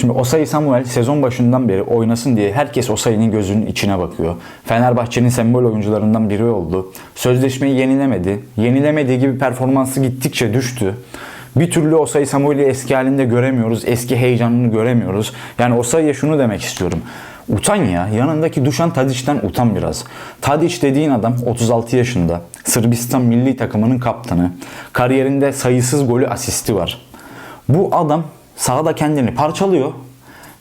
Şimdi Osayi Samuel sezon başından beri oynasın diye herkes Osayi'nin gözünün içine bakıyor. Fenerbahçe'nin sembol oyuncularından biri oldu. Sözleşmeyi yenilemedi. Yenilemediği gibi performansı gittikçe düştü. Bir türlü Osayi Samuel'i eski halinde göremiyoruz. Eski heyecanını göremiyoruz. Yani Osayi'ye şunu demek istiyorum. Utan ya. Yanındaki Dušan Tadić'ten utan biraz. Tadić dediğin adam 36 yaşında. Sırbistan milli takımının kaptanı. Kariyerinde sayısız golü asisti var. Bu adam sahada kendini parçalıyor.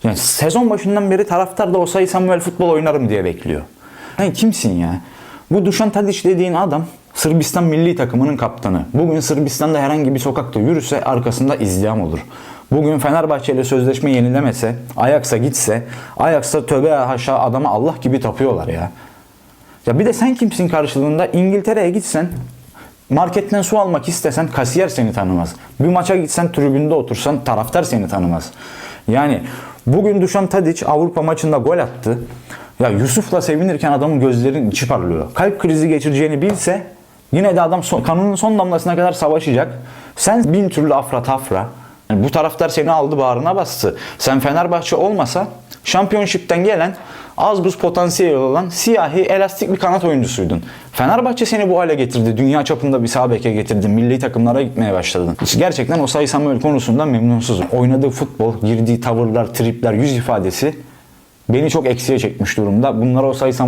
Yani sezon başından beri taraftar da Osayi Samuel futbol oynarım diye bekliyor. Sen kimsin ya? Bu Dušan Tadić dediğin adam Sırbistan milli takımının kaptanı. Bugün Sırbistan'da herhangi bir sokakta yürüse arkasında izdiham olur. Bugün Fenerbahçe ile sözleşme yenilemese, Ajax'a gitse, Ajax'ta tövbe haşa adama Allah gibi tapıyorlar ya. Ya bir de sen kimsin karşılığında? İngiltere'ye gitsen marketten su almak istesen kasiyer seni tanımaz. Bir maça gitsen tribünde otursan taraftar seni tanımaz. Yani bugün Dušan Tadić Avrupa maçında gol attı. Ya Yusuf'la sevinirken adamın gözlerinin içi parlıyor. Kalp krizi geçireceğini bilse yine de adam son, kanının son damlasına kadar savaşacak. Sen bin türlü afra tafra. Yani bu taraftar seni aldı bağrına bastı. Sen Fenerbahçe olmasa şampiyonşipten gelen az buz potansiyeli olan siyahi elastik bir kanat oyuncusuydun. Fenerbahçe seni bu hale getirdi. Dünya çapında bir sağ beke getirdi. Milli takımlara gitmeye başladın. Gerçekten Osayi Samuel konusundan memnunsuzum. Oynadığı futbol, girdiği tavırlar, tripler, yüz ifadesi beni çok eksiye çekmiş durumda. Bunlara Osayi Samuel